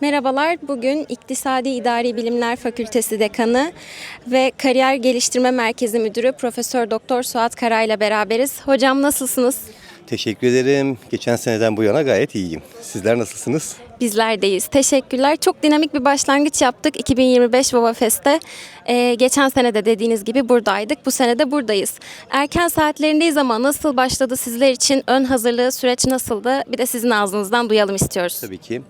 Merhabalar. Bugün İktisadi İdari Bilimler Fakültesi Dekanı ve Kariyer Geliştirme Merkezi Müdürü Profesör Doktor Suat Kara ile beraberiz. Hocam nasılsınız? Teşekkür ederim. Geçen seneden bu yana gayet iyiyim. Sizler nasılsınız? Bizlerdeyiz. Teşekkürler. Çok dinamik bir başlangıç yaptık 2025 Baba Fest'te. Ee, geçen sene de dediğiniz gibi buradaydık. Bu sene de buradayız. Erken saatlerindeyiz ama nasıl başladı sizler için? Ön hazırlığı süreç nasıldı? Bir de sizin ağzınızdan duyalım istiyoruz. Tabii ki.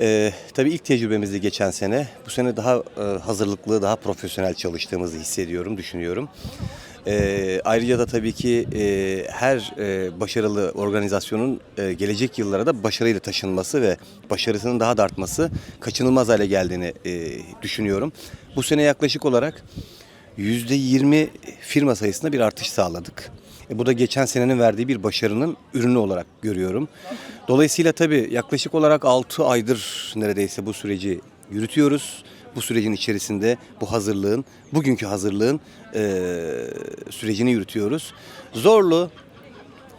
Ee, tabii ilk tecrübemizdi geçen sene. Bu sene daha e, hazırlıklı, daha profesyonel çalıştığımızı hissediyorum, düşünüyorum. Ee, ayrıca da tabii ki e, her e, başarılı organizasyonun e, gelecek yıllara da başarıyla taşınması ve başarısının daha da artması kaçınılmaz hale geldiğini e, düşünüyorum. Bu sene yaklaşık olarak %20 firma sayısında bir artış sağladık. E, bu da geçen senenin verdiği bir başarının ürünü olarak görüyorum. Dolayısıyla tabii yaklaşık olarak 6 aydır neredeyse bu süreci yürütüyoruz. Bu sürecin içerisinde bu hazırlığın, bugünkü hazırlığın e, sürecini yürütüyoruz. Zorlu,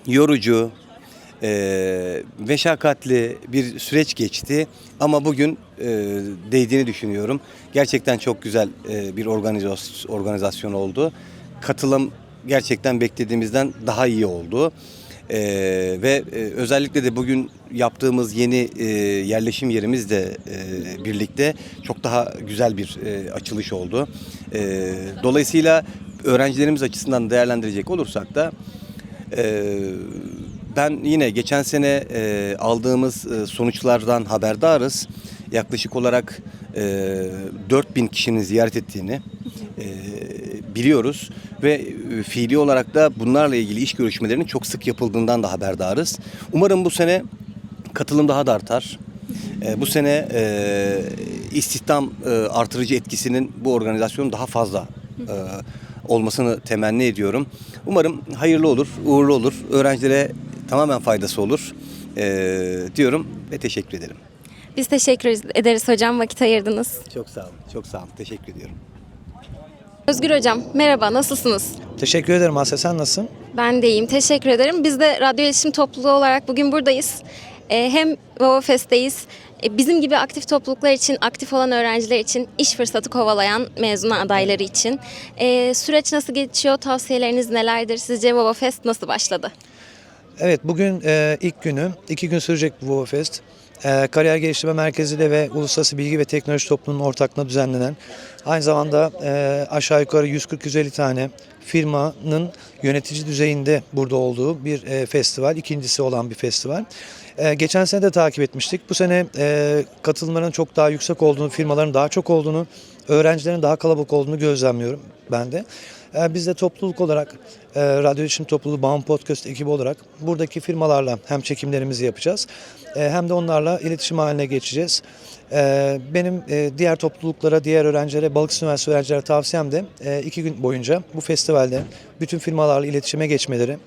yorucu, e, meşakkatli bir süreç geçti ama bugün e, değdiğini düşünüyorum. Gerçekten çok güzel e, bir organizasyon, organizasyon oldu. Katılım gerçekten beklediğimizden daha iyi oldu. E, ve e, özellikle de bugün yaptığımız yeni e, yerleşim yerimizle e, birlikte çok daha güzel bir e, açılış oldu. E, dolayısıyla öğrencilerimiz açısından değerlendirecek olursak da ee, ben yine geçen sene e, aldığımız e, sonuçlardan haberdarız. Yaklaşık olarak e, 4000 kişinin ziyaret ettiğini e, biliyoruz ve e, fiili olarak da bunlarla ilgili iş görüşmelerinin çok sık yapıldığından da haberdarız. Umarım bu sene katılım daha da artar. E, bu sene e, istihdam e, artırıcı etkisinin bu organizasyonun daha fazla e, olmasını temenni ediyorum. Umarım hayırlı olur, uğurlu olur, öğrencilere tamamen faydası olur e, diyorum ve teşekkür ederim. Biz teşekkür ederiz hocam vakit ayırdınız. Çok sağ olun, çok sağ olun. Teşekkür ediyorum. Özgür hocam merhaba nasılsınız? Teşekkür ederim Asya. Sen nasılsın? Ben de iyiyim teşekkür ederim. Biz de radyo iletişim topluluğu olarak bugün buradayız. Ee, hem Baba Fest'teyiz. Ee, bizim gibi aktif topluluklar için, aktif olan öğrenciler için, iş fırsatı kovalayan mezuna adayları için. Ee, süreç nasıl geçiyor? Tavsiyeleriniz nelerdir? Sizce Fest nasıl başladı? Evet bugün e, ilk günü. iki gün sürecek bu Fest. E, Kariyer Geliştirme Merkezi ile ve Uluslararası Bilgi ve Teknoloji Topluluğu'nun ortaklığında düzenlenen aynı zamanda e, aşağı yukarı 140-150 tane firmanın yönetici düzeyinde burada olduğu bir e, festival. ikincisi olan bir festival. E, geçen sene de takip etmiştik. Bu sene katılımların çok daha yüksek olduğunu, firmaların daha çok olduğunu, öğrencilerin daha kalabalık olduğunu gözlemliyorum ben de. E, Biz de topluluk olarak, e, Radyo İletişim Topluluğu Bağım Podcast ekibi olarak buradaki firmalarla hem çekimlerimizi yapacağız e, hem de onlarla iletişim haline geçeceğiz. E, Benim diğer topluluklara, diğer öğrencilere, Balıkesir Üniversitesi öğrencilere tavsiyem de iki gün boyunca bu festivalde bütün firmalarla iletişime geçmeleri.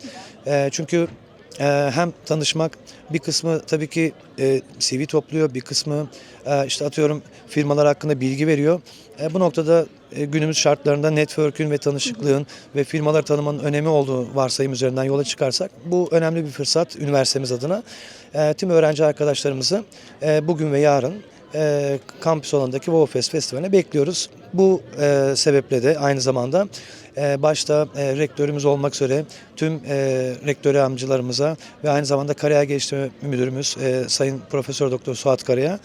Çünkü ee, hem tanışmak bir kısmı tabii ki e, CV topluyor bir kısmı e, işte atıyorum firmalar hakkında bilgi veriyor. E, bu noktada günümüz şartlarında network'ün ve tanışıklığın ve firmaları tanımanın önemi olduğu varsayım üzerinden yola çıkarsak bu önemli bir fırsat üniversitemiz adına. Tüm öğrenci arkadaşlarımızı bugün ve yarın e, kampüs alanındaki WoWFest Festivali'ne bekliyoruz. Bu e, sebeple de aynı zamanda e, başta e, rektörümüz olmak üzere tüm e, rektör amcalarımıza ve aynı zamanda kariyer geliştirme müdürümüz e, Sayın Profesör Doktor Suat Kara'ya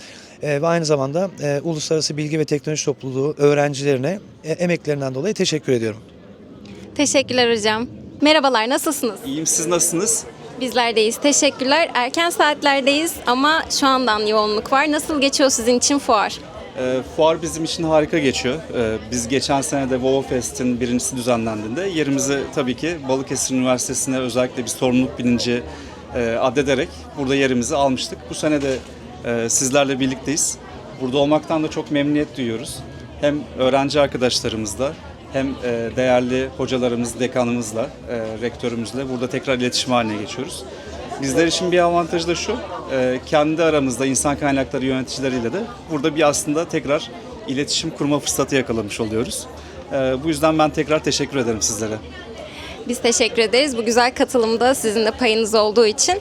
e, ve aynı zamanda e, Uluslararası Bilgi ve Teknoloji Topluluğu öğrencilerine e, emeklerinden dolayı teşekkür ediyorum. Teşekkürler hocam. Merhabalar nasılsınız? İyiyim siz nasılsınız? Bizlerdeyiz. Teşekkürler. Erken saatlerdeyiz ama şu andan yoğunluk var. Nasıl geçiyor sizin için fuar? Ee, fuar bizim için harika geçiyor. Ee, biz geçen sene de WoW Fest'in birincisi düzenlendiğinde yerimizi tabii ki Balıkesir Üniversitesi'ne özellikle bir sorumluluk bilinci e, addederek burada yerimizi almıştık. Bu sene de e, sizlerle birlikteyiz. Burada olmaktan da çok memnuniyet duyuyoruz. Hem öğrenci arkadaşlarımızla hem e, değerli hocalarımız, dekanımızla, e, rektörümüzle burada tekrar iletişim haline geçiyoruz. Bizler için bir avantajı da şu, e, kendi aramızda insan kaynakları yöneticileriyle de burada bir aslında tekrar iletişim kurma fırsatı yakalamış oluyoruz. E, bu yüzden ben tekrar teşekkür ederim sizlere. Biz teşekkür ederiz bu güzel katılımda sizin de payınız olduğu için.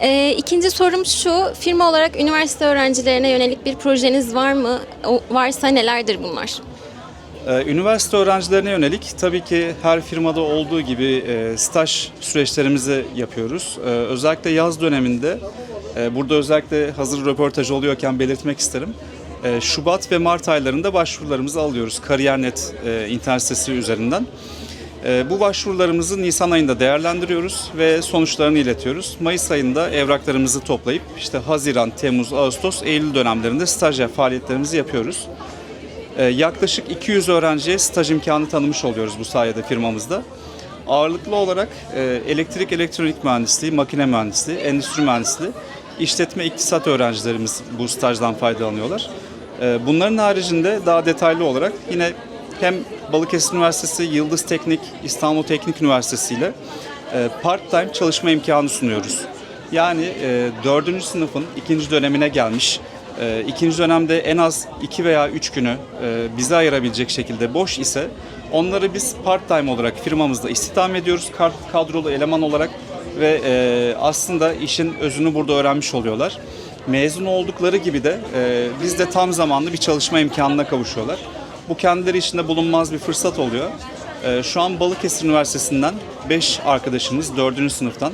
Ee, ikinci sorum şu, firma olarak üniversite öğrencilerine yönelik bir projeniz var mı? Varsa nelerdir bunlar? Ee, Üniversite öğrencilerine yönelik tabii ki her firmada olduğu gibi e, staj süreçlerimizi yapıyoruz. Ee, Özellikle yaz döneminde, e, burada özellikle hazır röportaj oluyorken belirtmek isterim. E, Şubat ve Mart aylarında başvurularımızı alıyoruz Kariyer.net internet sitesi üzerinden. Bu başvurularımızı Nisan ayında değerlendiriyoruz ve sonuçlarını iletiyoruz. Mayıs ayında evraklarımızı toplayıp işte Haziran, Temmuz, Ağustos, Eylül dönemlerinde staj faaliyetlerimizi yapıyoruz. Ee, Yaklaşık 200 öğrenciye staj imkanı tanımış oluyoruz bu sayede firmamızda. Ağırlıklı olarak e, elektrik elektronik mühendisliği, makine mühendisliği, endüstri mühendisliği, işletme iktisat öğrencilerimiz bu stajdan faydalanıyorlar. E, Bunların haricinde daha detaylı olarak yine hem Balıkesir Üniversitesi, Yıldız Teknik, İstanbul Teknik Üniversitesi ile e, part-time çalışma imkanı sunuyoruz. Yani e, 4. sınıfın ikinci dönemine gelmiş, e, ikinci dönemde en az 2 veya 3 günü e, bize ayırabilecek şekilde boş ise onları biz part-time olarak firmamızda istihdam ediyoruz kadrolu eleman olarak ve e, aslında işin özünü burada öğrenmiş oluyorlar. Mezun oldukları gibi de e, biz de tam zamanlı bir çalışma imkanına kavuşuyorlar. Bu kendileri için de bulunmaz bir fırsat oluyor. E, şu an Balıkesir Üniversitesi'nden 5 arkadaşımız 4. sınıftan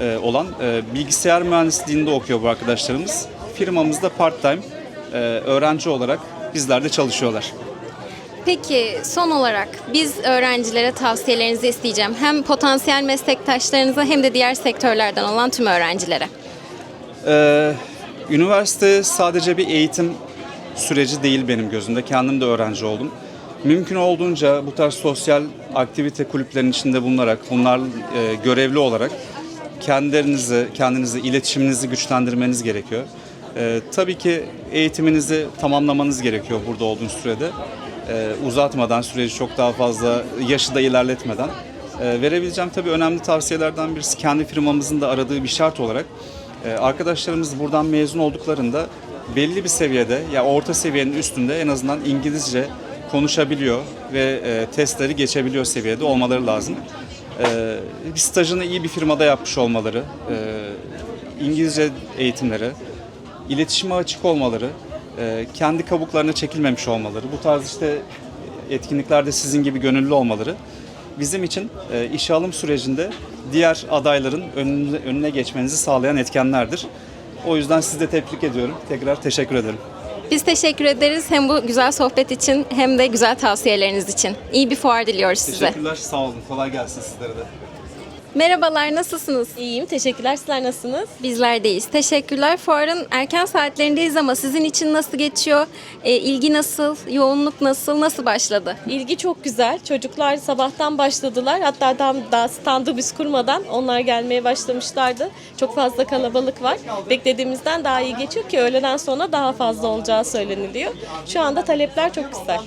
e, olan e, bilgisayar mühendisliğinde okuyor bu arkadaşlarımız. Firmamızda part-time e, öğrenci olarak bizlerde çalışıyorlar. Peki son olarak biz öğrencilere tavsiyelerinizi isteyeceğim. Hem potansiyel meslektaşlarınıza hem de diğer sektörlerden olan tüm öğrencilere. Ee, üniversite sadece bir eğitim süreci değil benim gözümde. Kendim de öğrenci oldum. Mümkün olduğunca bu tarz sosyal aktivite kulüplerinin içinde bulunarak, bunlar e, görevli olarak kendilerinizi, kendinizi, iletişiminizi güçlendirmeniz gerekiyor. Ee, tabii ki eğitiminizi tamamlamanız gerekiyor burada olduğunuz sürede. Ee, uzatmadan, süreci çok daha fazla yaşı da ilerletmeden. Ee, verebileceğim tabii önemli tavsiyelerden birisi kendi firmamızın da aradığı bir şart olarak ee, Arkadaşlarımız buradan mezun olduklarında belli bir seviyede ya orta seviyenin üstünde en azından İngilizce konuşabiliyor ve e, testleri geçebiliyor seviyede olmaları lazım. Ee, bir stajını iyi bir firmada yapmış olmaları, e, İngilizce eğitimleri, iletişime açık olmaları, e, kendi kabuklarına çekilmemiş olmaları, bu tarz işte etkinliklerde sizin gibi gönüllü olmaları bizim için e, işe alım sürecinde diğer adayların önüne, önüne geçmenizi sağlayan etkenlerdir. O yüzden sizi de tebrik ediyorum. Tekrar teşekkür ederim. Biz teşekkür ederiz hem bu güzel sohbet için hem de güzel tavsiyeleriniz için. İyi bir fuar diliyoruz size. Teşekkürler, sağ olun. Kolay gelsin sizlere de. Merhabalar, nasılsınız? İyiyim, teşekkürler. Sizler nasılsınız? Bizler deyiz. Teşekkürler. Fuarın erken saatlerindeyiz ama sizin için nasıl geçiyor? E, ilgi nasıl? Yoğunluk nasıl? Nasıl başladı? İlgi çok güzel. Çocuklar sabahtan başladılar. Hatta tam daha standı biz kurmadan onlar gelmeye başlamışlardı. Çok fazla kalabalık var. Beklediğimizden daha iyi geçiyor ki öğleden sonra daha fazla olacağı söyleniliyor. Şu anda talepler çok güzel.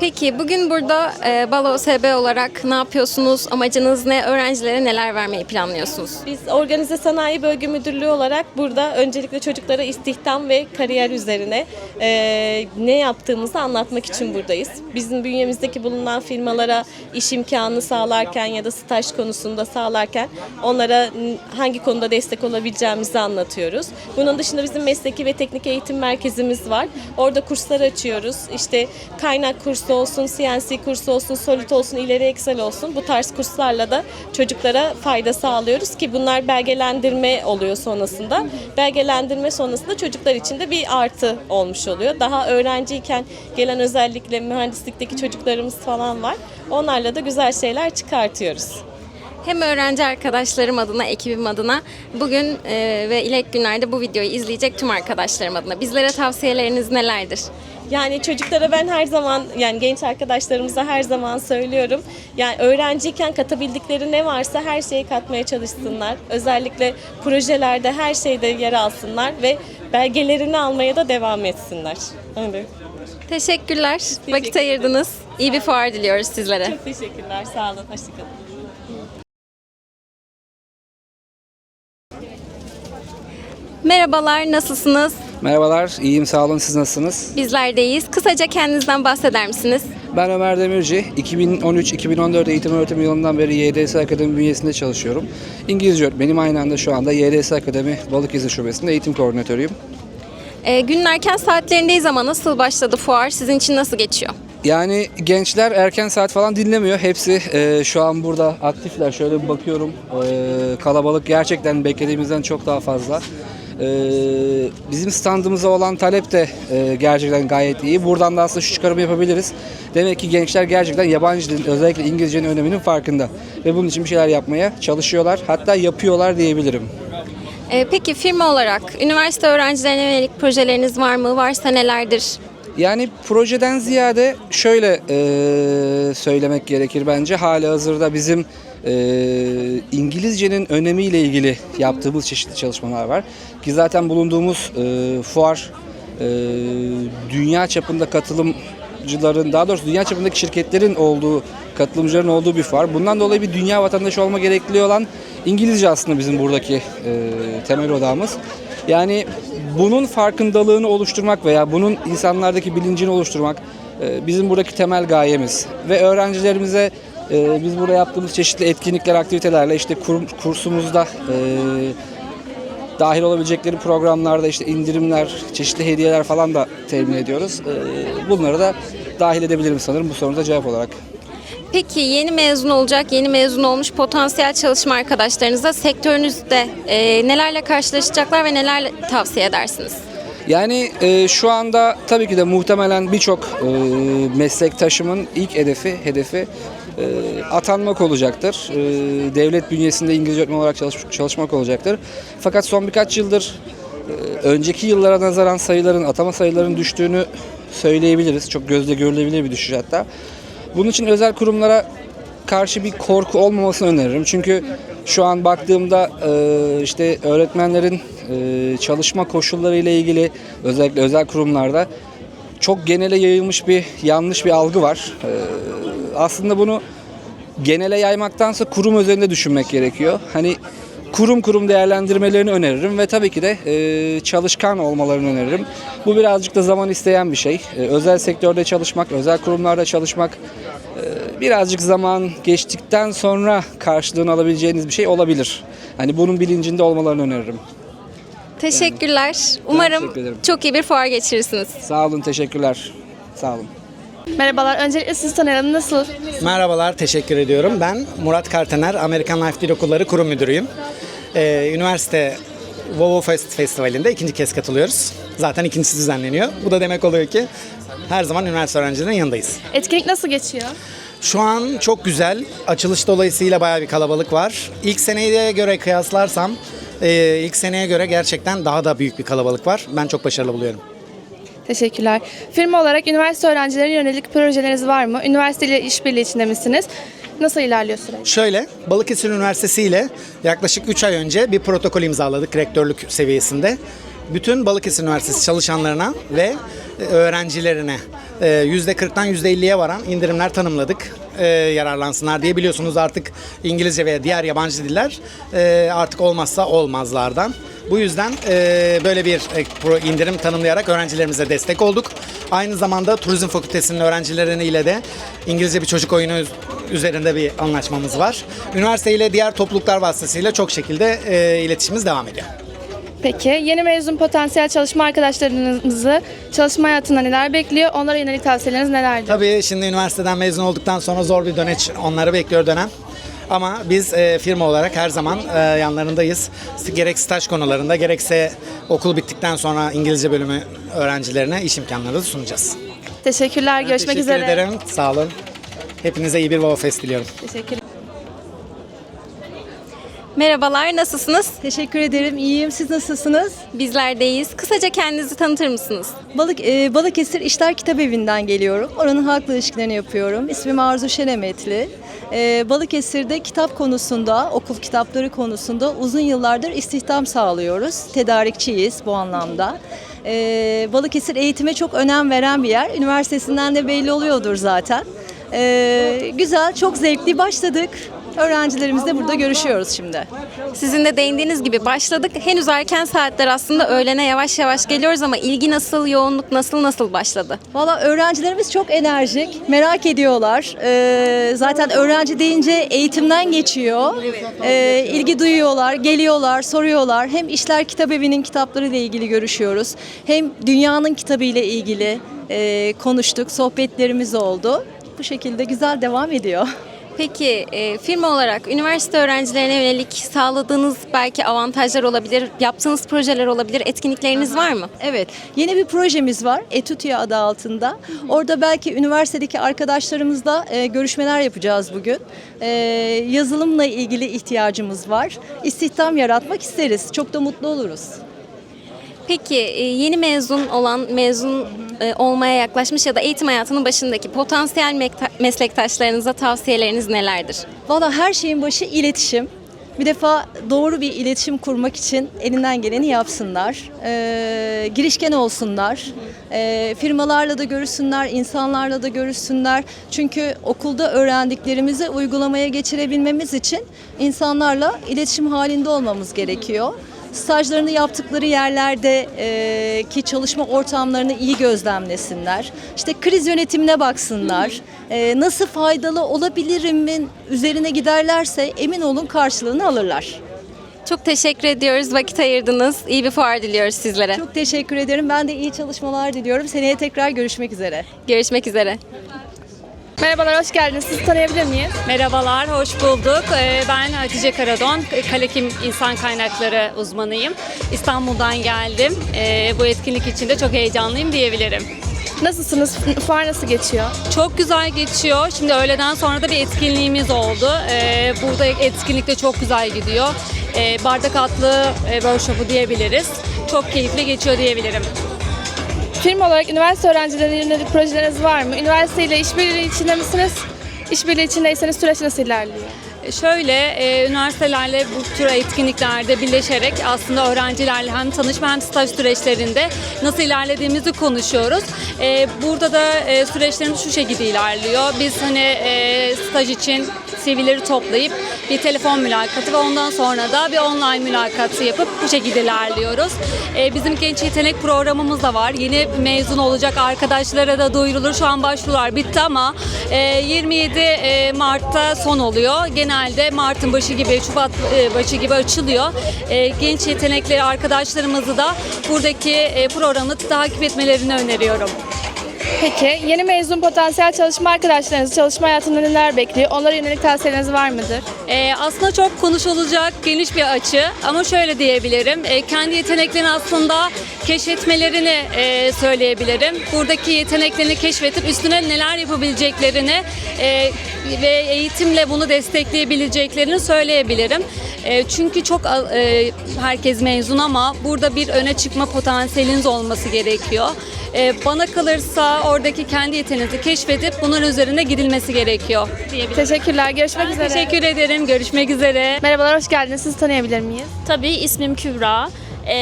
Peki bugün burada e, Balo OSB olarak ne yapıyorsunuz? Amacınız ne? Öğrencilere neler vermeyi planlıyorsunuz? Biz Organize Sanayi Bölge Müdürlüğü olarak burada öncelikle çocuklara istihdam ve kariyer üzerine e, ne yaptığımızı anlatmak için buradayız. Bizim bünyemizdeki bulunan firmalara iş imkanı sağlarken ya da staj konusunda sağlarken onlara hangi konuda destek olabileceğimizi anlatıyoruz. Bunun dışında bizim mesleki ve teknik eğitim merkezimiz var. Orada kurslar açıyoruz. İşte kaynak kursu olsun, CNC kursu olsun, Solid olsun, ileri Excel olsun. Bu tarz kurslarla da çocuklara fayda sağlıyoruz ki bunlar belgelendirme oluyor sonrasında. Belgelendirme sonrasında çocuklar için de bir artı olmuş oluyor. Daha öğrenciyken gelen özellikle mühendislikteki çocuklarımız falan var. Onlarla da güzel şeyler çıkartıyoruz. Hem öğrenci arkadaşlarım adına, ekibim adına bugün e, ve ileriki günlerde bu videoyu izleyecek tüm arkadaşlarım adına bizlere tavsiyeleriniz nelerdir? Yani çocuklara ben her zaman yani genç arkadaşlarımıza her zaman söylüyorum. Yani öğrenciyken katabildikleri ne varsa her şeyi katmaya çalışsınlar. Özellikle projelerde her şeyde yer alsınlar ve belgelerini almaya da devam etsinler. Evet. Teşekkürler. Vakit ayırdınız. İyi bir fuar diliyoruz sizlere. Çok teşekkürler. Sağ olun. Hoşçakalın. Merhabalar, nasılsınız? Merhabalar, iyiyim sağ olun. Siz nasılsınız? Bizler deyiz. Kısaca kendinizden bahseder misiniz? Ben Ömer Demirci. 2013-2014 eğitim öğretim yılından beri YDS Akademi bünyesinde çalışıyorum. İngilizce öğretmenim aynı anda şu anda YDS Akademi Balıkesir Şubesi'nde eğitim koordinatörüyüm. E, günün erken saatlerindeyiz ama nasıl başladı fuar? Sizin için nasıl geçiyor? Yani gençler erken saat falan dinlemiyor. Hepsi e, şu an burada aktifler. Şöyle bir bakıyorum. E, kalabalık gerçekten beklediğimizden çok daha fazla. E, bizim standımıza olan talep de e, gerçekten gayet iyi. Buradan da aslında şu çıkarımı yapabiliriz. Demek ki gençler gerçekten yabancı dilin özellikle İngilizcenin öneminin farkında. Ve bunun için bir şeyler yapmaya çalışıyorlar. Hatta yapıyorlar diyebilirim. E, peki firma olarak üniversite öğrencilerine yönelik projeleriniz var mı? Varsa nelerdir? Yani projeden ziyade şöyle e, söylemek gerekir bence. Hali hazırda bizim e, İngilizcenin önemiyle ilgili yaptığımız çeşitli çalışmalar var. Ki zaten bulunduğumuz e, fuar e, dünya çapında katılımcıların daha doğrusu dünya çapındaki şirketlerin olduğu katılımcıların olduğu bir fuar. Bundan dolayı bir dünya vatandaşı olma gerekliliği olan İngilizce aslında bizim buradaki e, temel odamız. Yani bunun farkındalığını oluşturmak veya bunun insanlardaki bilincini oluşturmak e, bizim buradaki temel gayemiz. Ve öğrencilerimize e, biz burada yaptığımız çeşitli etkinlikler, aktivitelerle işte kur- kursumuzda e, dahil olabilecekleri programlarda işte indirimler, çeşitli hediyeler falan da temin ediyoruz. E, bunları da dahil edebilirim sanırım bu sorunuza cevap olarak. Peki yeni mezun olacak, yeni mezun olmuş potansiyel çalışma arkadaşlarınıza sektörünüzde e, nelerle karşılaşacaklar ve neler tavsiye edersiniz? Yani e, şu anda tabii ki de muhtemelen birçok e, meslektaşımın ilk hedefi hedefi e, atanmak olacaktır. E, devlet bünyesinde İngilizce öğretmen olarak çalış- çalışmak olacaktır. Fakat son birkaç yıldır e, önceki yıllara nazaran sayıların atama sayılarının düştüğünü söyleyebiliriz. Çok gözle görülebilir bir düşüş hatta. Bunun için özel kurumlara karşı bir korku olmamasını öneririm. Çünkü şu an baktığımda e, işte öğretmenlerin e, çalışma koşulları ile ilgili özellikle özel kurumlarda çok genele yayılmış bir yanlış bir algı var. E, aslında bunu genele yaymaktansa kurum özelinde düşünmek gerekiyor. Hani kurum kurum değerlendirmelerini öneririm ve tabii ki de e, çalışkan olmalarını öneririm. Bu birazcık da zaman isteyen bir şey. E, özel sektörde çalışmak, özel kurumlarda çalışmak e, birazcık zaman geçtikten sonra karşılığını alabileceğiniz bir şey olabilir. Hani bunun bilincinde olmalarını öneririm. Teşekkürler. Umarım teşekkür ederim. çok iyi bir fuar geçirirsiniz. Sağ olun, teşekkürler. Sağ olun. Merhabalar. Öncelikle sizi tanıyalım. Nasıl? Merhabalar, teşekkür ediyorum. Ben Murat Kartaner, Amerikan Life Dil Okulları Kurum Müdürüyüm. Ee, üniversite Vovo Fest Festivali'nde ikinci kez katılıyoruz. Zaten ikincisi düzenleniyor. Bu da demek oluyor ki her zaman üniversite öğrencilerinin yanındayız. Etkinlik nasıl geçiyor? Şu an çok güzel. Açılış dolayısıyla bayağı bir kalabalık var. İlk seneye göre kıyaslarsam e, ilk seneye göre gerçekten daha da büyük bir kalabalık var. Ben çok başarılı buluyorum. Teşekkürler. Firma olarak üniversite öğrencilerine yönelik projeleriniz var mı? Üniversite ile işbirliği içinde misiniz? Nasıl ilerliyor süreç? Şöyle, Balıkesir Üniversitesi ile yaklaşık 3 ay önce bir protokol imzaladık rektörlük seviyesinde. Bütün Balıkesir Üniversitesi çalışanlarına ve e, öğrencilerine e, %40'tan %50'ye varan indirimler tanımladık. E, yararlansınlar diye biliyorsunuz artık İngilizce veya diğer yabancı diller e, artık olmazsa olmazlardan. Bu yüzden e, böyle bir e, indirim tanımlayarak öğrencilerimize destek olduk. Aynı zamanda Turizm Fakültesi'nin öğrencileriyle de İngilizce bir çocuk oyunu üz- üzerinde bir anlaşmamız var. Üniversite ile diğer topluluklar vasıtasıyla çok şekilde e, iletişimimiz devam ediyor. Peki yeni mezun potansiyel çalışma arkadaşlarınızı çalışma hayatında neler bekliyor? Onlara yönelik tavsiyeleriniz nelerdir? Tabii şimdi üniversiteden mezun olduktan sonra zor bir döneç onları bekliyor dönem. Ama biz e, firma olarak her zaman e, yanlarındayız. Gerek staj konularında gerekse okul bittikten sonra İngilizce bölümü öğrencilerine iş imkanları da sunacağız. Teşekkürler. Görüşmek Teşekkür üzere. ederim. Sağ olun. Hepinize iyi bir Vova Fest diliyorum. Teşekkür Merhabalar, nasılsınız? Teşekkür ederim. İyiyim. Siz nasılsınız? Bizler deyiz. Kısaca kendinizi tanıtır mısınız? Balık e, Balıkesir İşler Kitap Evi'nden geliyorum. Oranın halkla ilişkilerini yapıyorum. İsmim Arzu Şenemetli. E, Balıkesir'de kitap konusunda, okul kitapları konusunda uzun yıllardır istihdam sağlıyoruz. Tedarikçiyiz bu anlamda. E, Balıkesir eğitime çok önem veren bir yer. Üniversitesinden de belli oluyordur zaten. E, güzel, çok zevkli başladık. Öğrencilerimizle burada görüşüyoruz şimdi. Sizin de değindiğiniz gibi başladık. Henüz erken saatler aslında öğlene yavaş yavaş geliyoruz ama ilgi nasıl, yoğunluk nasıl nasıl başladı? Valla öğrencilerimiz çok enerjik, merak ediyorlar. Ee, zaten öğrenci deyince eğitimden geçiyor. Ee, ilgi duyuyorlar, geliyorlar, soruyorlar. Hem İşler Kitabevi'nin kitapları ile ilgili görüşüyoruz. Hem dünyanın kitabı ile ilgili e, konuştuk, sohbetlerimiz oldu. Bu şekilde güzel devam ediyor. Peki e, firma olarak üniversite öğrencilerine yönelik sağladığınız belki avantajlar olabilir, yaptığınız projeler olabilir, etkinlikleriniz var mı? Evet, yeni bir projemiz var Etütüya adı altında. Orada belki üniversitedeki arkadaşlarımızla e, görüşmeler yapacağız bugün. E, yazılımla ilgili ihtiyacımız var. İstihdam yaratmak isteriz. Çok da mutlu oluruz. Peki e, yeni mezun olan, mezun e, olmaya yaklaşmış ya da eğitim hayatının başındaki potansiyel meslektaşlarınıza tavsiyeleriniz nelerdir? Valla her şeyin başı iletişim. Bir defa doğru bir iletişim kurmak için elinden geleni yapsınlar. Ee, girişken olsunlar. Ee, firmalarla da görüşsünler, insanlarla da görüşsünler. Çünkü okulda öğrendiklerimizi uygulamaya geçirebilmemiz için insanlarla iletişim halinde olmamız gerekiyor. Stajlarını yaptıkları yerlerde e, ki çalışma ortamlarını iyi gözlemlesinler. İşte kriz yönetimine baksınlar. E, nasıl faydalı olabilirimin üzerine giderlerse emin olun karşılığını alırlar. Çok teşekkür ediyoruz, vakit ayırdınız. İyi bir fuar diliyoruz sizlere. Çok teşekkür ederim. Ben de iyi çalışmalar diliyorum. Seneye tekrar görüşmek üzere. Görüşmek üzere. Merhabalar, hoş geldiniz. Sizi tanıyabilir miyiz? Merhabalar, hoş bulduk. Ee, Ben Hatice Karadon, Kalekim İnsan Kaynakları uzmanıyım. İstanbul'dan geldim. Ee, Bu etkinlik için de çok heyecanlıyım diyebilirim. Nasılsınız? Fuar nasıl geçiyor? Çok güzel geçiyor. Şimdi öğleden sonra da bir etkinliğimiz oldu. Ee, Burada etkinlik de çok güzel gidiyor. Bardak adlı e, workshop'u diyebiliriz. Çok keyifli geçiyor diyebilirim. Firma olarak üniversite öğrencilerine yönelik projeleriniz var mı? Üniversite ile işbirliği içinde misiniz? İşbirliği içindeyseniz süreç nasıl ilerliyor? Şöyle, e, üniversitelerle bu tür etkinliklerde birleşerek aslında öğrencilerle hem tanışma hem staj süreçlerinde nasıl ilerlediğimizi konuşuyoruz. E, burada da e, süreçlerimiz şu şekilde ilerliyor. Biz hani e, staj için CV'leri toplayıp bir telefon mülakatı ve ondan sonra da bir online mülakatı yapıp bu şekilde ilerliyoruz. E, bizim genç yetenek programımız da var. Yeni mezun olacak arkadaşlara da duyurulur. Şu an başvurular bitti ama e, 27 e, Mart'ta son oluyor. Genelde Mart'ın başı gibi, Şubat e, başı gibi açılıyor. E, genç yetenekli arkadaşlarımızı da buradaki e, programı takip etmelerini öneriyorum. Peki, yeni mezun potansiyel çalışma arkadaşlarınızı çalışma hayatında neler bekliyor? Onlara yönelik tavsiyeleriniz var mıdır? Ee, aslında çok konuşulacak geniş bir açı ama şöyle diyebilirim. Ee, kendi yeteneklerini aslında keşfetmelerini e, söyleyebilirim. Buradaki yeteneklerini keşfedip üstüne neler yapabileceklerini e, ve eğitimle bunu destekleyebileceklerini söyleyebilirim. E, çünkü çok e, herkes mezun ama burada bir öne çıkma potansiyeliniz olması gerekiyor. E, bana kalırsa oradaki kendi yeteneğinizi keşfedip bunun üzerine gidilmesi gerekiyor diyebilirim. Teşekkürler, görüşmek üzere. Teşekkür ederim. Görüşmek üzere. Merhabalar, hoş geldiniz. Sizi tanıyabilir miyiz? Tabii ismim Kübra. Ee,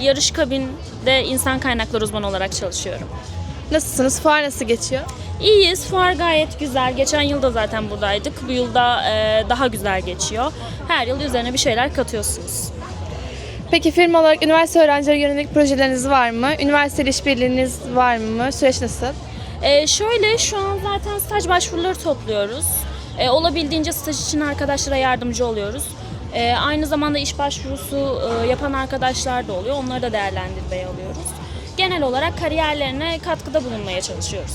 yarış kabinde insan kaynakları uzmanı olarak çalışıyorum. Nasılsınız? Fuar nasıl geçiyor? İyiyiz, fuar gayet güzel. Geçen yıl da zaten buradaydık. Bu yılda e, daha güzel geçiyor. Her yıl üzerine bir şeyler katıyorsunuz. Peki firma olarak üniversite öğrencileri yönelik projeleriniz var mı? Üniversite işbirliğiniz var mı? Süreç nasıl? Ee, şöyle şu an zaten staj başvuruları topluyoruz. Ee, olabildiğince staj için arkadaşlara yardımcı oluyoruz. Ee, aynı zamanda iş başvurusu e, yapan arkadaşlar da oluyor. Onları da değerlendirmeye alıyoruz. Genel olarak kariyerlerine katkıda bulunmaya çalışıyoruz.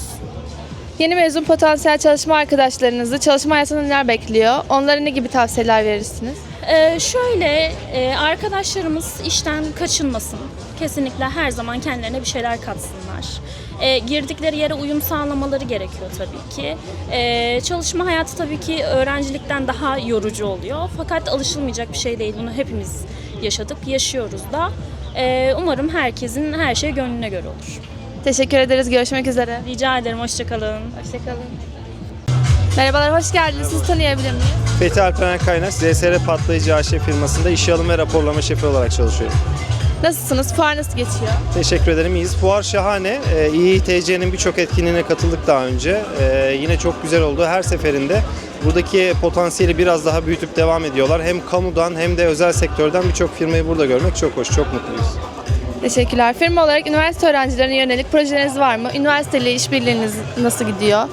Yeni mezun potansiyel çalışma arkadaşlarınızı çalışma hayatında neler bekliyor? Onlara ne gibi tavsiyeler verirsiniz? Ee, şöyle e, arkadaşlarımız işten kaçınmasın. Kesinlikle her zaman kendilerine bir şeyler katsınlar. Ee, girdikleri yere uyum sağlamaları gerekiyor tabii ki. Ee, çalışma hayatı tabii ki öğrencilikten daha yorucu oluyor. Fakat alışılmayacak bir şey değil. Bunu hepimiz yaşadık, yaşıyoruz da. Ee, umarım herkesin her şey gönlüne göre olur. Teşekkür ederiz. Görüşmek üzere. Rica ederim, hoşçakalın. Hoşçakalın. Merhabalar, hoş geldiniz. Sizi tanıyabilir miyim? Fethi Alperen Kaynak, ZSR Patlayıcı AŞ firmasında işe alım ve raporlama şefi olarak çalışıyorum. Nasılsınız? Fuar nasıl geçiyor? Teşekkür ederim, iyiyiz. Fuar şahane. Ee, İİTC'nin birçok etkinliğine katıldık daha önce. Ee, yine çok güzel oldu. Her seferinde Buradaki potansiyeli biraz daha büyütüp devam ediyorlar. Hem kamudan hem de özel sektörden birçok firmayı burada görmek çok hoş, çok mutluyuz. Teşekkürler. Firma olarak üniversite öğrencilerine yönelik projeleriniz var mı? Üniversiteyle işbirliğiniz nasıl gidiyor?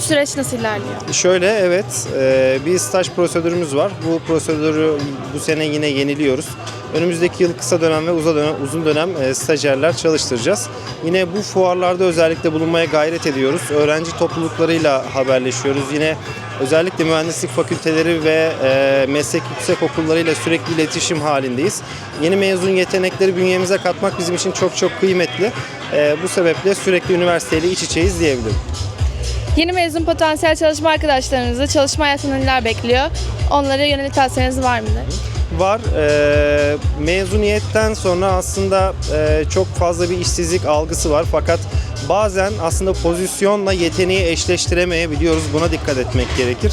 Süreç nasıl ilerliyor? Şöyle evet e, bir staj prosedürümüz var. Bu prosedürü bu sene yine yeniliyoruz. Önümüzdeki yıl kısa dönem ve uzun dönem, e, stajyerler çalıştıracağız. Yine bu fuarlarda özellikle bulunmaya gayret ediyoruz. Öğrenci topluluklarıyla haberleşiyoruz. Yine özellikle mühendislik fakülteleri ve e, meslek yüksek okullarıyla sürekli iletişim halindeyiz. Yeni mezun yetenekleri bünyemize katmak bizim için çok çok kıymetli. Bu sebeple sürekli üniversiteyle iç içeyiz diyebilirim. Yeni mezun potansiyel çalışma arkadaşlarınızı çalışma hayatında neler bekliyor? Onlara yönelik tavsiyeniz var mıdır? Var. Ee, mezuniyetten sonra aslında e, çok fazla bir işsizlik algısı var. Fakat bazen aslında pozisyonla yeteneği eşleştiremeyebiliyoruz. Buna dikkat etmek gerekir.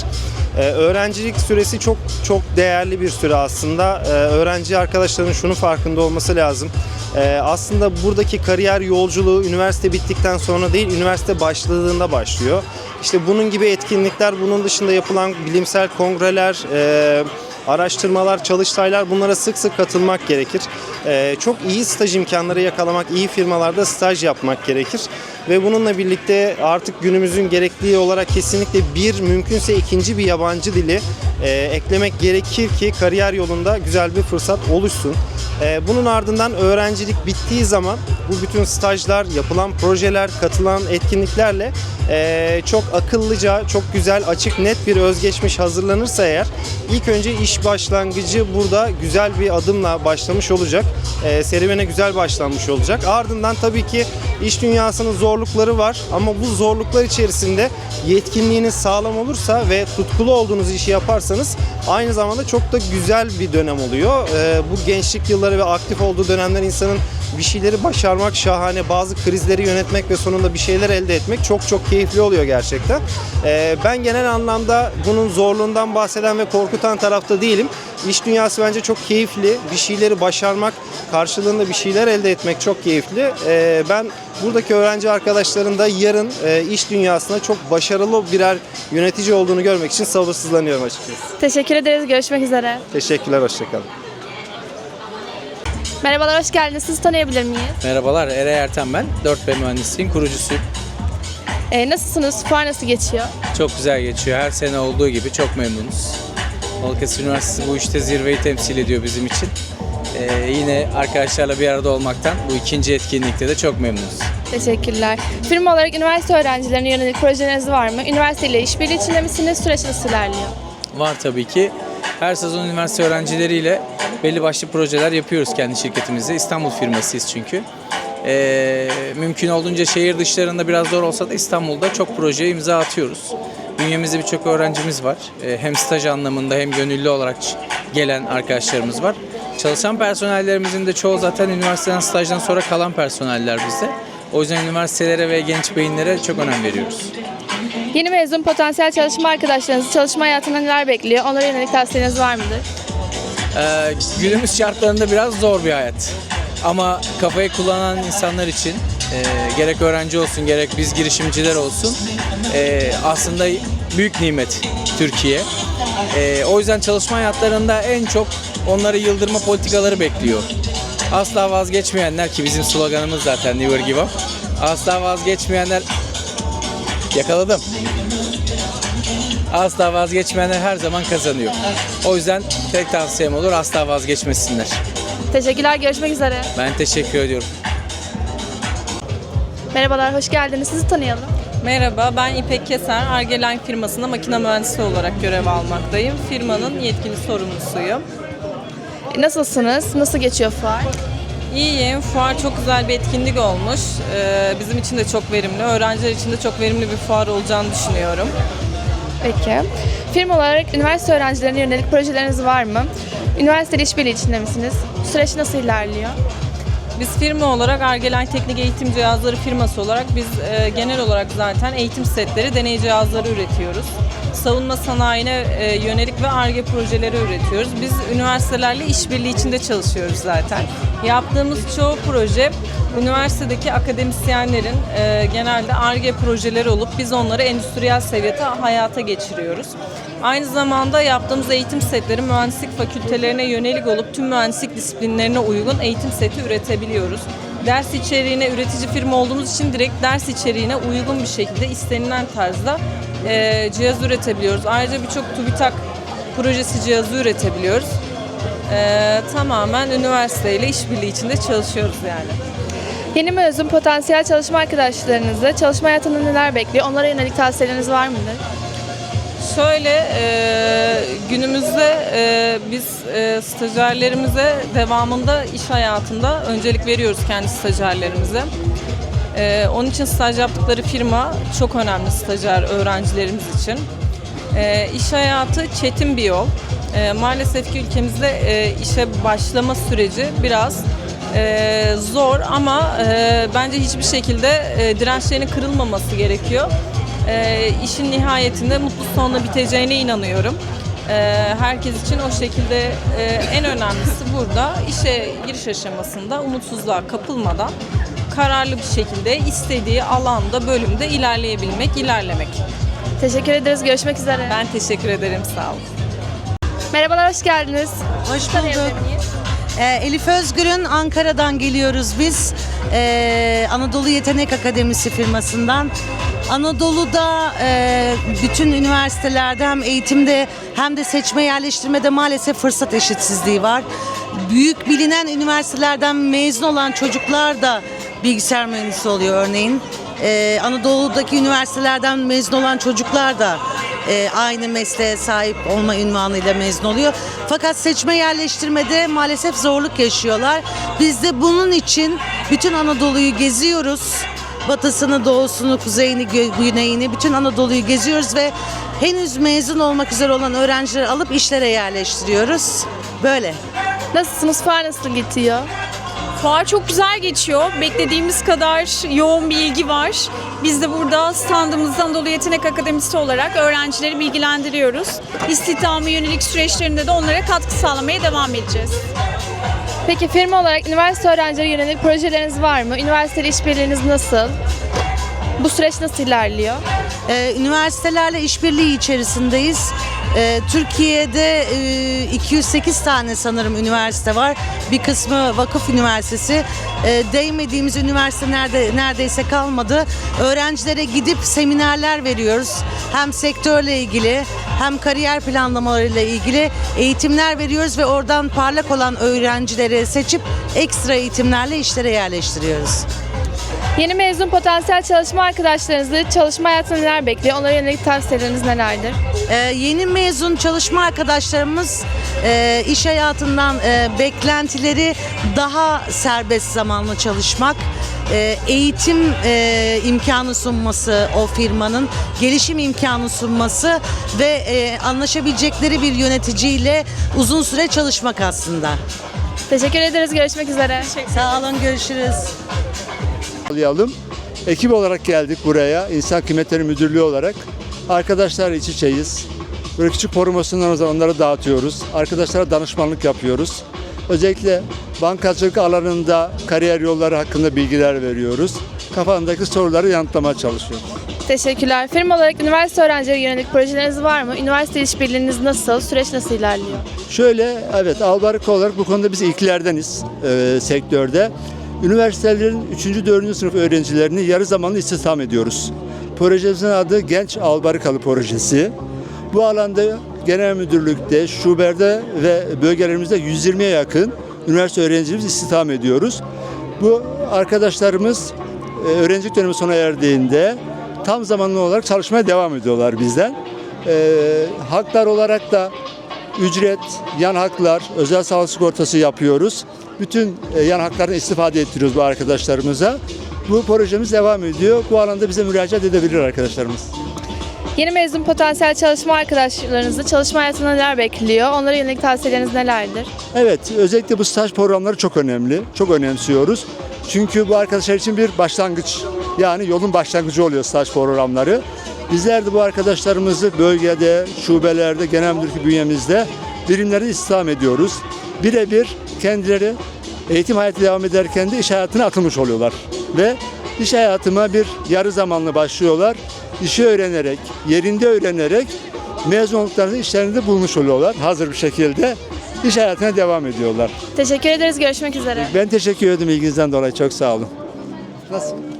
Ee, öğrencilik süresi çok çok değerli bir süre aslında. Ee, öğrenci arkadaşların şunu farkında olması lazım. Ee, aslında buradaki kariyer yolculuğu üniversite bittikten sonra değil, üniversite başladığında başlıyor. İşte bunun gibi etkinlikler, bunun dışında yapılan bilimsel kongreler, e, araştırmalar, çalıştaylar bunlara sık sık katılmak gerekir. Ee, çok iyi staj imkanları yakalamak, iyi firmalarda staj yapmak gerekir. Ve bununla birlikte artık günümüzün gerektiği olarak kesinlikle bir mümkünse ikinci bir yabancı dili e, eklemek gerekir ki kariyer yolunda güzel bir fırsat oluşsun. E, bunun ardından öğrencilik bittiği zaman bu bütün stajlar, yapılan projeler, katılan etkinliklerle e, çok akıllıca, çok güzel, açık, net bir özgeçmiş hazırlanırsa eğer ilk önce iş başlangıcı burada güzel bir adımla başlamış olacak. E, serüvene güzel başlanmış olacak. Ardından tabii ki iş dünyasının zorlukları var ama bu zorluklar içerisinde yetkinliğiniz sağlam olursa ve tutkulu olduğunuz işi yaparsanız aynı zamanda çok da güzel bir dönem oluyor. E, bu gençlik yılları ve aktif olduğu dönemler insanın bir şeyleri başarmak şahane, bazı krizleri yönetmek ve sonunda bir şeyler elde etmek çok çok keyifli oluyor gerçekten. Ee, ben genel anlamda bunun zorluğundan bahseden ve korkutan tarafta değilim. İş dünyası bence çok keyifli. Bir şeyleri başarmak, karşılığında bir şeyler elde etmek çok keyifli. Ee, ben buradaki öğrenci arkadaşların da yarın e, iş dünyasında çok başarılı birer yönetici olduğunu görmek için sabırsızlanıyorum açıkçası. Teşekkür ederiz. Görüşmek üzere. Teşekkürler, hoşçakalın. Merhabalar, hoş geldiniz. Sizi tanıyabilir miyiz? Merhabalar, Eray Erten ben. 4B Mühendisliğin kurucusuyum. Ee, nasılsınız? Fuar nasıl geçiyor? Çok güzel geçiyor. Her sene olduğu gibi çok memnunuz. Balıkesir Üniversitesi bu işte zirveyi temsil ediyor bizim için. Ee, yine arkadaşlarla bir arada olmaktan bu ikinci etkinlikte de çok memnunuz. Teşekkürler. Firma olarak üniversite öğrencilerine yönelik projeleriniz var mı? Üniversiteyle işbirliği içinde misiniz? Süreç nasıl ilerliyor? Var tabii ki. Her sezon üniversite öğrencileriyle belli başlı projeler yapıyoruz kendi şirketimizde. İstanbul firmasıyız çünkü. Ee, mümkün olduğunca şehir dışlarında biraz zor olsa da İstanbul'da çok projeye imza atıyoruz. Bünyemizde birçok öğrencimiz var. Ee, hem staj anlamında hem gönüllü olarak gelen arkadaşlarımız var. Çalışan personellerimizin de çoğu zaten üniversiteden stajdan sonra kalan personeller bizde. O yüzden üniversitelere ve genç beyinlere çok önem veriyoruz. Yeni mezun potansiyel çalışma arkadaşlarınızı çalışma hayatında neler bekliyor? Onlara yönelik tavsiyeniz var mıdır? Ee, günümüz şartlarında biraz zor bir hayat. Ama kafayı kullanan insanlar için e, gerek öğrenci olsun gerek biz girişimciler olsun e, aslında büyük nimet Türkiye. E, o yüzden çalışma hayatlarında en çok onları yıldırma politikaları bekliyor. Asla vazgeçmeyenler ki bizim sloganımız zaten Never Give Up. Asla vazgeçmeyenler yakaladım. Asla vazgeçmeyenler her zaman kazanıyor. O yüzden tek tavsiyem olur asla vazgeçmesinler. Teşekkürler, görüşmek üzere. Ben teşekkür ediyorum. Merhabalar, hoş geldiniz. Sizi tanıyalım. Merhaba, ben İpek Keser. Argeline firmasında makine mühendisi olarak görev almaktayım. Firmanın yetkili sorumlusuyum. E, Nasılsınız? Nasıl geçiyor fuar? İyiyim. Fuar çok güzel bir etkinlik olmuş. Ee, bizim için de çok verimli. Öğrenciler için de çok verimli bir fuar olacağını düşünüyorum. Peki. Firma olarak üniversite öğrencilerine yönelik projeleriniz var mı? Üniversiteli işbirliği içinde misiniz? Süreç nasıl ilerliyor? Biz firma olarak Argeline Teknik Eğitim Cihazları firması olarak biz e, genel olarak zaten eğitim setleri, deney cihazları üretiyoruz. Savunma sanayine e, yönelik ve ARGE projeleri üretiyoruz. Biz üniversitelerle işbirliği içinde çalışıyoruz zaten. Yaptığımız çoğu proje üniversitedeki akademisyenlerin e, genelde ARGE projeleri olup biz onları endüstriyel seviyede hayata geçiriyoruz. Aynı zamanda yaptığımız eğitim setleri mühendislik fakültelerine yönelik olup tüm mühendislik disiplinlerine uygun eğitim seti üretebiliyoruz. Ders içeriğine üretici firma olduğumuz için direkt ders içeriğine uygun bir şekilde istenilen tarzda e, cihaz üretebiliyoruz. Ayrıca birçok TÜBİTAK projesi cihazı üretebiliyoruz. E, tamamen üniversiteyle işbirliği içinde çalışıyoruz yani. Yeni mezun potansiyel çalışma arkadaşlarınızı çalışma hayatında neler bekliyor? Onlara yönelik tavsiyeleriniz var mıdır? Şöyle e, günümüzde e, biz e, stajyerlerimize devamında iş hayatında öncelik veriyoruz kendi stajyerlerimize. E, onun için staj yaptıkları firma çok önemli stajyer öğrencilerimiz için. E, iş hayatı çetin bir yol. E, maalesef ki ülkemizde e, işe başlama süreci biraz e, zor ama e, bence hiçbir şekilde e, dirençlerinin kırılmaması gerekiyor. E, işin nihayetinde mutlu sonla biteceğine inanıyorum. E, herkes için o şekilde e, en önemlisi burada işe giriş aşamasında umutsuzluğa kapılmadan kararlı bir şekilde istediği alanda, bölümde ilerleyebilmek, ilerlemek. Teşekkür ederiz. Görüşmek üzere. Ben teşekkür ederim, sağ olun. Merhabalar, hoş geldiniz. Hoş Tanıyabilir bulduk. Ee, Elif Özgür'ün Ankara'dan geliyoruz biz. Ee, Anadolu Yetenek Akademisi firmasından. Anadolu'da e, bütün üniversitelerde hem eğitimde hem de seçme yerleştirmede maalesef fırsat eşitsizliği var. Büyük bilinen üniversitelerden mezun olan çocuklar da bilgisayar mühendisi oluyor örneğin. Ee, Anadolu'daki üniversitelerden mezun olan çocuklar da e, aynı mesleğe sahip olma ünvanıyla mezun oluyor. Fakat seçme yerleştirmede maalesef zorluk yaşıyorlar. Biz de bunun için bütün Anadolu'yu geziyoruz. Batısını, doğusunu, kuzeyini, güneyini, bütün Anadolu'yu geziyoruz ve henüz mezun olmak üzere olan öğrencileri alıp işlere yerleştiriyoruz. Böyle. Nasılsınız? Fuar nasıl gidiyor? Fuar çok güzel geçiyor. Beklediğimiz kadar yoğun bir ilgi var. Biz de burada standımızda Anadolu Yetenek Akademisi olarak öğrencileri bilgilendiriyoruz. İstihdama yönelik süreçlerinde de onlara katkı sağlamaya devam edeceğiz. Peki firma olarak üniversite öğrencileri yönelik projeleriniz var mı? Üniversiteli işbirliğiniz nasıl? Bu süreç nasıl ilerliyor? Ee, üniversitelerle işbirliği içerisindeyiz. Ee, Türkiye'de e, 208 tane sanırım üniversite var. Bir kısmı vakıf üniversitesi. Ee, değmediğimiz üniversite nerede neredeyse kalmadı. Öğrencilere gidip seminerler veriyoruz. Hem sektörle ilgili hem kariyer planlamalarıyla ilgili eğitimler veriyoruz ve oradan parlak olan öğrencileri seçip ekstra eğitimlerle işlere yerleştiriyoruz. Yeni mezun potansiyel çalışma arkadaşlarınızı çalışma hayatında neler bekliyor? Onlara yönelik tavsiyeleriniz nelerdir? Ee, yeni mezun çalışma arkadaşlarımız e, iş hayatından e, beklentileri daha serbest zamanlı çalışmak, e, eğitim e, imkanı sunması o firmanın, gelişim imkanı sunması ve e, anlaşabilecekleri bir yöneticiyle uzun süre çalışmak aslında. Teşekkür ederiz. Görüşmek üzere. Sağ olun, görüşürüz. Alayalım. Ekip olarak geldik buraya. İnsan Kıymetleri Müdürlüğü olarak. Arkadaşlar iç içeyiz. Böyle küçük promosyonlar var, onları dağıtıyoruz. Arkadaşlara danışmanlık yapıyoruz. Özellikle bankacılık alanında kariyer yolları hakkında bilgiler veriyoruz. Kafandaki soruları yanıtlamaya çalışıyoruz. Teşekkürler. Firma olarak üniversite öğrencileri yönelik projeleriniz var mı? Üniversite işbirliğiniz nasıl? Süreç nasıl ilerliyor? Şöyle evet Albarka olarak bu konuda biz ilklerdeniz e, sektörde. Üniversitelerin 3. 4. sınıf öğrencilerini yarı zamanlı istihdam ediyoruz. Projemizin adı Genç Albarkalı Projesi. Bu alanda genel müdürlükte, şuberde ve bölgelerimizde 120'ye yakın üniversite öğrencimiz istihdam ediyoruz. Bu arkadaşlarımız e, öğrencilik dönemi sona erdiğinde tam zamanlı olarak çalışmaya devam ediyorlar bizden. E, haklar olarak da ücret, yan haklar, özel sağlık sigortası yapıyoruz. Bütün e, yan haklardan istifade ettiriyoruz bu arkadaşlarımıza. Bu projemiz devam ediyor. Bu alanda bize müracaat edebilir arkadaşlarımız. Yeni mezun potansiyel çalışma arkadaşlarınızı çalışma hayatında neler bekliyor? Onlara yönelik tavsiyeleriniz nelerdir? Evet, özellikle bu staj programları çok önemli. Çok önemsiyoruz. Çünkü bu arkadaşlar için bir başlangıç. Yani yolun başlangıcı oluyor staj programları. Bizler de bu arkadaşlarımızı bölgede, şubelerde, genel müdürlük bünyemizde birimlerde istihdam ediyoruz. Birebir kendileri Eğitim hayatı devam ederken de iş hayatına atılmış oluyorlar. Ve iş hayatıma bir yarı zamanlı başlıyorlar. İşi öğrenerek, yerinde öğrenerek mezun olduklarında işlerinde bulmuş oluyorlar. Hazır bir şekilde iş hayatına devam ediyorlar. Teşekkür ederiz. Görüşmek üzere. Ben teşekkür ederim ilginizden dolayı. Çok sağ olun. Nasıl?